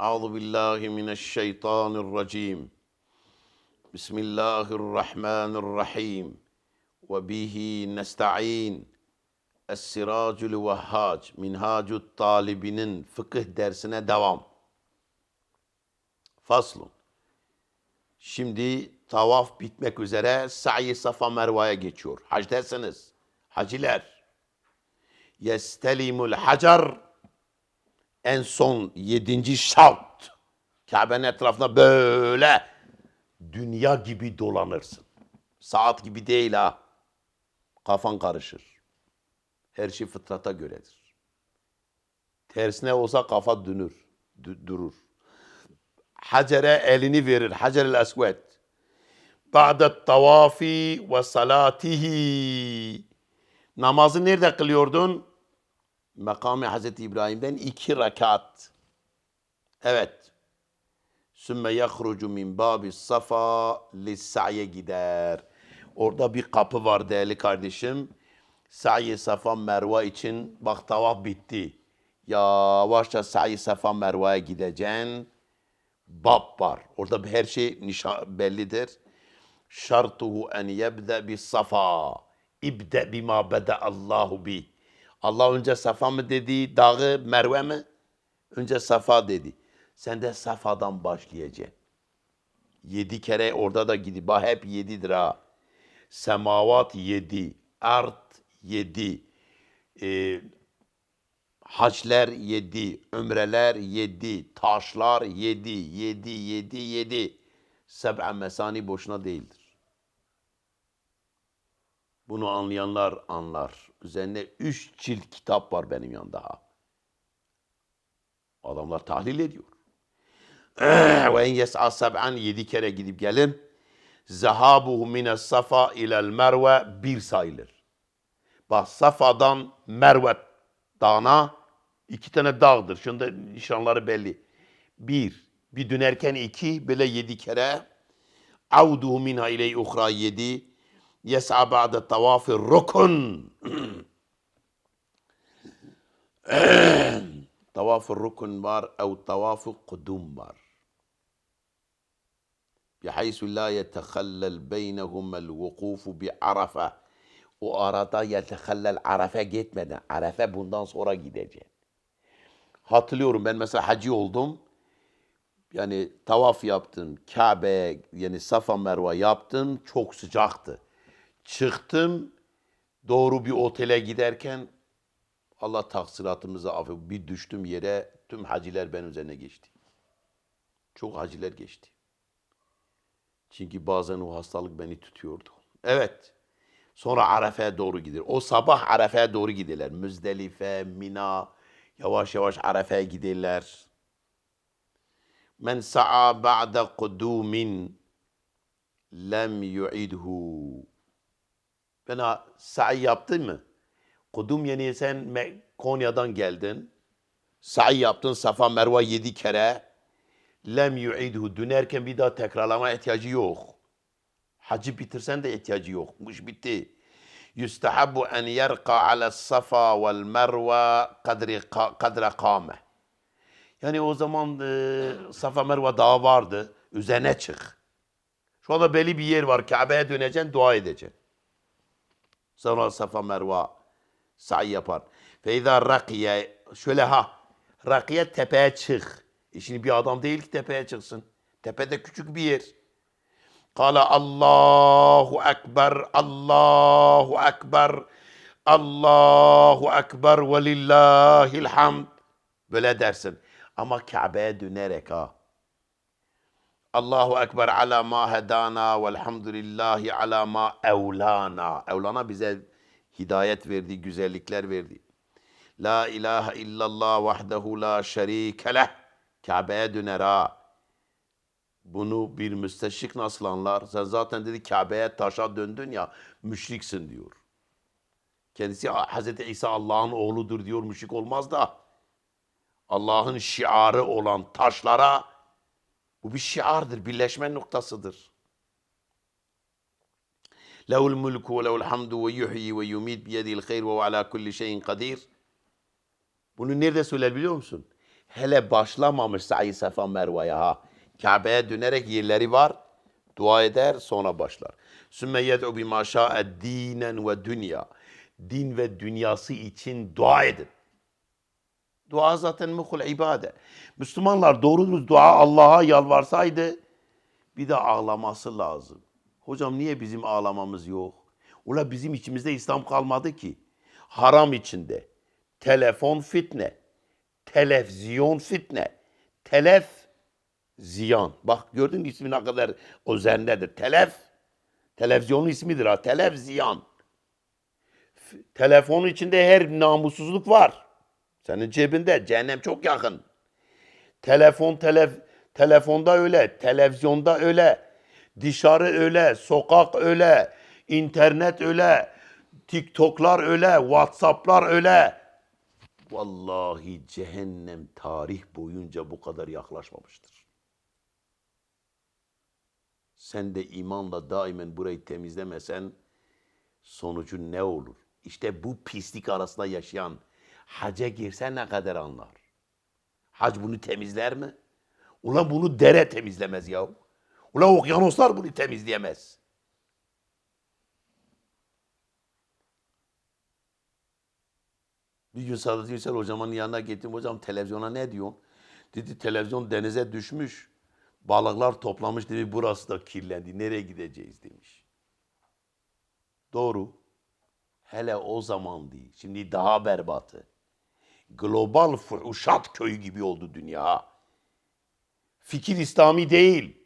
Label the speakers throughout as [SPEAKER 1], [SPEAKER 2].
[SPEAKER 1] أعوذ بالله من الشيطان الرجيم بسم الله الرحمن الرحيم وبه نستعين السراج الوهاج منهاج الطالبinin fıkıh dersine devam. Faslun. Şimdi tavaf bitmek üzere sa'i safa mervaya geçiyor. Hacdesiniz. Haciler. Yestelimul hacar en son yedinci şart. Kabe'nin etrafında böyle dünya gibi dolanırsın. Saat gibi değil ha. Kafan karışır. Her şey fıtrata göredir. Tersine olsa kafa dönür, durur. Hacer'e elini verir. Hacer-el Esved. Ba'de tavafi ve salatihi. Namazı nerede kılıyordun? Makamı Hazreti İbrahim'den iki rekat. Evet. Sümme yahrucu min babi safa lissa'ye gider. Orada bir kapı var değerli kardeşim. Sa'i safa merve için bak tavaf bitti. Yavaşça sa'i safa merveye gideceksin. Bab var. Orada her şey nişan bellidir. Şartuhu en yebde bis safa. İbde bima bede Allahu bi. Allah önce safa mı dedi, dağı merve mi? Önce safa dedi. Sen de safadan başlayacaksın. Yedi kere orada da gidip bak hep yedidir ha. Semavat yedi, art yedi, e, haçler yedi, ömreler yedi, taşlar yedi, yedi, yedi, yedi. Seb'a mesani boşuna değildir. Bunu anlayanlar anlar. Üzerine üç cilt kitap var benim yanımda. Adamlar tahlil ediyor. Ve en yes'a yedi kere gidip gelin. Zehabuhu mine safa ilel merve bir sayılır. Bak Safa'dan Merve dağına iki tane dağdır. Şunda nişanları belli. Bir, bir dönerken iki, böyle yedi kere. Avduhu minha iley uhra yedi Yes'a ba'de tavafir rukun. tavafı rukun var, ev tavafı kudum var. بحيث لا يتخلل بينهما الوقوف بعرفة. O arada yetehallel Arafa gitmeden, Arafa bundan sonra gideceksin. Hatırlıyorum ben mesela hacı oldum. Yani tavaf yaptım, Kabe yani Safa Merve yaptım, çok sıcaktı. Çıktım, doğru bir otele giderken Allah taksiratımızı affet. Bir düştüm yere, tüm haciler ben üzerine geçti. Çok haciler geçti. Çünkü bazen o hastalık beni tutuyordu. Evet. Sonra Arafa'ya doğru gider. O sabah Arafa'ya doğru giderler. Müzdelife, Mina, yavaş yavaş Arafa'ya giderler. Men sa'a ba'de kudumin lem yu'idhu. Ha- sa'i yaptın mı? Kudum yani sen Konya'dan geldin. Sa'i yaptın Safa Merve yedi kere. Lem yu'idhu. Dönerken bir daha tekrarlama ihtiyacı yok. Hacı bitirsen de ihtiyacı yok. Bu bitti. Yustahabbu en yerqa ala safa vel merve kadri kadre kame. Yani o zaman e, Safa Merve dağı vardı. Üzerine çık. Şu anda belli bir yer var. Kabe'ye döneceksin, dua edeceksin. Sonra Safa Merve sa'i yapar. Feyza rakiye şöyle ha. Rakiye tepeye çık. E şimdi bir adam değil ki tepeye çıksın. Tepede küçük bir yer. Kale Allahu Ekber, Allahu Ekber, Allahu Ekber ve lillahil hamd. Böyle dersin. Ama Kabe'ye dönerek ha. Allahu Ekber ala ma hedana velhamdülillahi ala ma evlana. Evlana bize hidayet verdi, güzellikler verdi. La ilahe illallah vahdehu la şerike leh. Kabe'ye döner ha. Bunu bir müsteşrik nasıl anlar? Sen zaten dedi Kabe'ye taşa döndün ya müşriksin diyor. Kendisi Hazreti İsa Allah'ın oğludur diyor müşrik olmaz da. Allah'ın şiarı olan taşlara bu bir şiardır, birleşme noktasıdır. Lehul mulku ve lehul hamdu ve yuhyi ve yumit biyedil hayr ve ala kulli şeyin kadir. Bunu nerede söyler biliyor musun? Hele başlamamış sa'i safa mervaya ha. Kabe'ye dönerek yerleri var. Dua eder sonra başlar. Sümme yed'u bima şa'e dinen ve dünya. Din ve dünyası için dua edin. Dua zaten mukul ibade. Müslümanlar doğru dürüst dua Allah'a yalvarsaydı bir de ağlaması lazım. Hocam niye bizim ağlamamız yok? Ula bizim içimizde İslam kalmadı ki. Haram içinde. Telefon fitne. Televizyon fitne. Telef ziyan. Bak gördün ismi ne kadar özendedir. Telef. Televizyonun ismidir ha. Televziyan. F- Telefonun içinde her namussuzluk var. Senin cebinde. Cehennem çok yakın. Telefon telev telefonda öyle, televizyonda öyle, dışarı öyle, sokak öyle, internet öyle, TikTok'lar öyle, WhatsApp'lar öyle. Vallahi cehennem tarih boyunca bu kadar yaklaşmamıştır. Sen de imanla daimen burayı temizlemesen sonucu ne olur? İşte bu pislik arasında yaşayan haca girse ne kadar anlar? Hac bunu temizler mi? Ulan bunu dere temizlemez ya. Ulan okyanuslar bunu temizleyemez. Bir gün Sadat Yüksel hocamın yanına gittim. Hocam televizyona ne diyorsun? Dedi televizyon denize düşmüş. Balıklar toplamış dedi burası da kirlendi. Nereye gideceğiz demiş. Doğru. Hele o zaman değil. Şimdi daha berbatı. Global fuhuşat köyü gibi oldu dünya. Fikir İslami değil.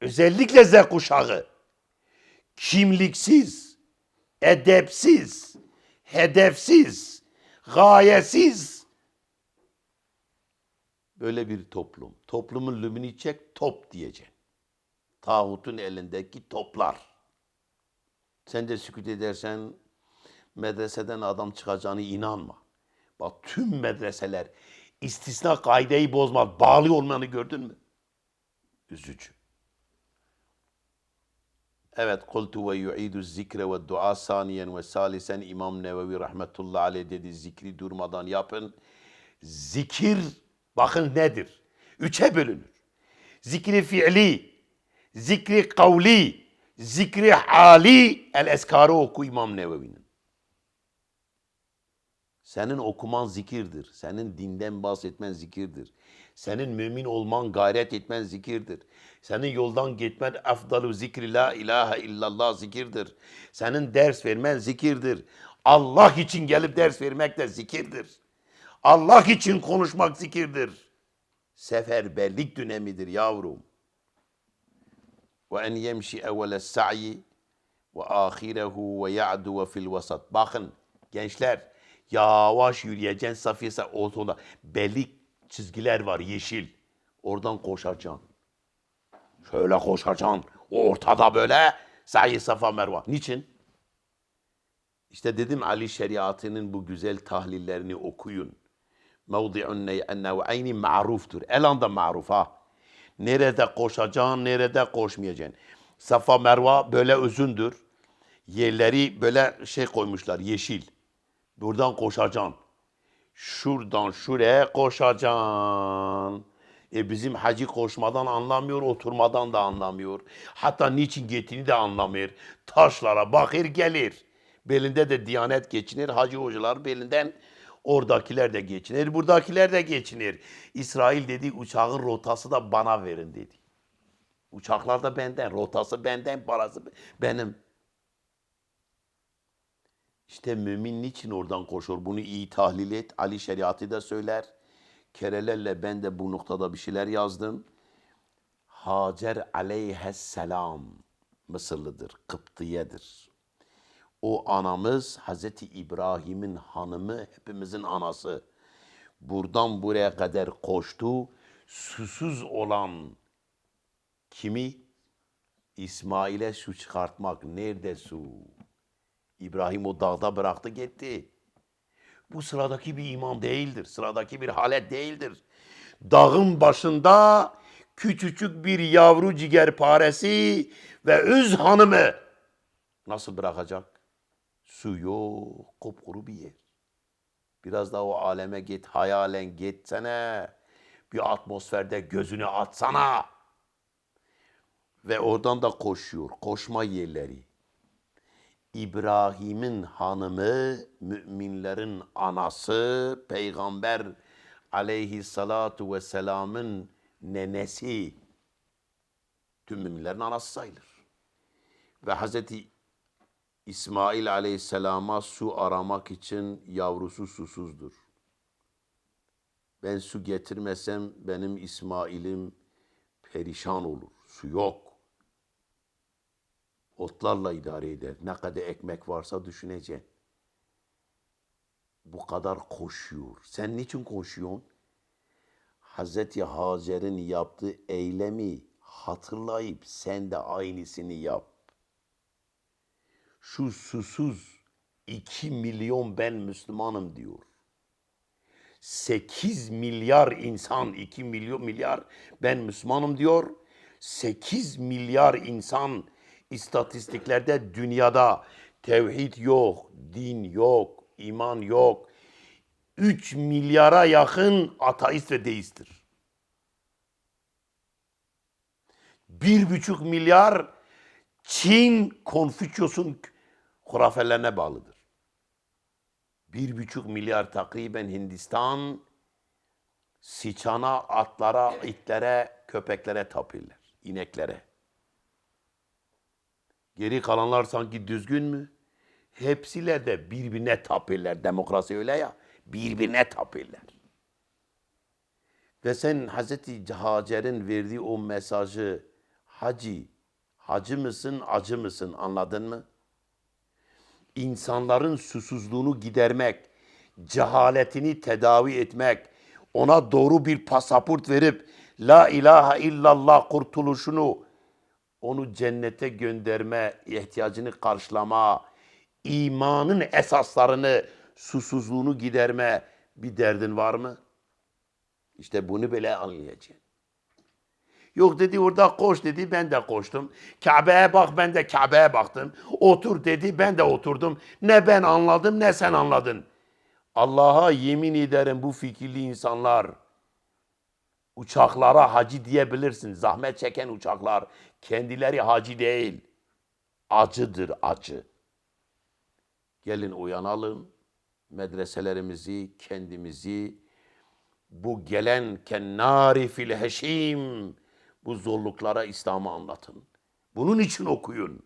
[SPEAKER 1] Özellikle Z kuşağı. Kimliksiz, edepsiz, hedefsiz, gayesiz. Böyle bir toplum. Toplumun lümünü çek, top diyeceksin. Tağutun elindeki toplar. Sen de sükut edersen medreseden adam çıkacağını inanma. Bak tüm medreseler istisna kaideyi bozmaz. Bağlı olmanı gördün mü? Üzücü. Evet, kultu ve yu'idu zikre ve dua saniyen ve salisen İmam Nevevi rahmetullahi aleyh dedi zikri durmadan yapın. Zikir bakın nedir? Üçe bölünür. Zikri fiili, zikri kavli, zikri hali el eskarı oku İmam Nevevi'nin. Senin okuman zikirdir. Senin dinden bahsetmen zikirdir. Senin mümin olman, gayret etmen zikirdir. Senin yoldan gitmen efdalu zikri la ilahe illallah zikirdir. Senin ders vermen zikirdir. Allah için gelip ders vermek de zikirdir. Allah için konuşmak zikirdir. Seferberlik dönemidir yavrum. Ve en yemşi evvele sa'yi ve ahirehu ve ya'du ve fil vasat. Bakın gençler yavaş yürüyeceksin safiyese ortada belli çizgiler var yeşil. Oradan koşacaksın. Şöyle koşacaksın. Ortada böyle sa'i safa merva. Niçin? İşte dedim Ali şeriatının bu güzel tahlillerini okuyun. Mevdi'un ennehu ayni ma'ruftur. Elanda maruf ha. Nerede koşacaksın, nerede koşmayacaksın. Safa Merva böyle uzundur. Yerleri böyle şey koymuşlar, yeşil. Buradan koşacaksın. Şuradan şuraya koşacaksın. E bizim hacı koşmadan anlamıyor, oturmadan da anlamıyor. Hatta niçin gittiğini de anlamıyor. Taşlara bakır gelir. Belinde de diyanet geçinir. Hacı hocalar belinden oradakiler de geçinir. Buradakiler de geçinir. İsrail dedi uçağın rotası da bana verin dedi. Uçaklar da benden, rotası benden, parası benim. İşte mümin niçin oradan koşur? Bunu iyi tahlil et. Ali şeriatı da söyler. Kerelerle ben de bu noktada bir şeyler yazdım. Hacer aleyhisselam Mısırlıdır, Kıptiye'dir. O anamız Hazreti İbrahim'in hanımı, hepimizin anası. Buradan buraya kadar koştu. Susuz olan kimi? İsmail'e su çıkartmak. Nerede su? İbrahim o dağda bıraktı gitti. Bu sıradaki bir iman değildir. Sıradaki bir halet değildir. Dağın başında küçücük bir yavru cigerparesi ve öz hanımı nasıl bırakacak? Su yok, kupkuru bir yer. Biraz daha o aleme git, hayalen gitsene. bir atmosferde gözünü atsana. Ve oradan da koşuyor. Koşma yerleri. İbrahim'in hanımı, müminlerin anası, peygamber aleyhissalatu vesselamın nenesi, tüm müminlerin anası sayılır. Ve Hazreti İsmail aleyhisselama su aramak için yavrusu susuzdur. Ben su getirmesem benim İsmail'im perişan olur. Su yok. Otlarla idare eder. Ne kadar ekmek varsa düşüneceksin. Bu kadar koşuyor. Sen niçin koşuyorsun? Hazreti Hacer'in yaptığı eylemi hatırlayıp sen de aynısını yap. Şu susuz 2 milyon ben Müslümanım diyor. 8 milyar insan 2 milyon milyar ben Müslümanım diyor. 8 milyar insan istatistiklerde dünyada tevhid yok, din yok, iman yok. 3 milyara yakın ateist ve deisttir. Bir buçuk milyar Çin Konfüçyos'un hurafelerine bağlıdır. Bir buçuk milyar takriben Hindistan sıçana, atlara, itlere, köpeklere tapırlar. ineklere. Geri kalanlar sanki düzgün mü? Hepsiyle de birbirine tapırlar. Demokrasi öyle ya. Birbirine tapırlar. Ve sen Hazreti Hacer'in verdiği o mesajı hacı, hacı mısın, acı mısın anladın mı? İnsanların susuzluğunu gidermek, cehaletini tedavi etmek, ona doğru bir pasaport verip la ilahe illallah kurtuluşunu, onu cennete gönderme, ihtiyacını karşılama, imanın esaslarını, susuzluğunu giderme bir derdin var mı? İşte bunu bile anlayacaksın. Yok dedi orada koş dedi ben de koştum. Kabe'ye bak ben de Kabe'ye baktım. Otur dedi ben de oturdum. Ne ben anladım ne sen anladın. Allah'a yemin ederim bu fikirli insanlar uçaklara hacı diyebilirsin. Zahmet çeken uçaklar kendileri hacı değil. Acıdır acı. Gelin uyanalım. Medreselerimizi, kendimizi bu gelen kennari fil heşim bu zorluklara İslam'ı anlatın. Bunun için okuyun.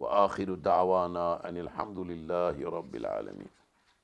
[SPEAKER 1] Ve ahiru davana enilhamdülillahi rabbil alemin.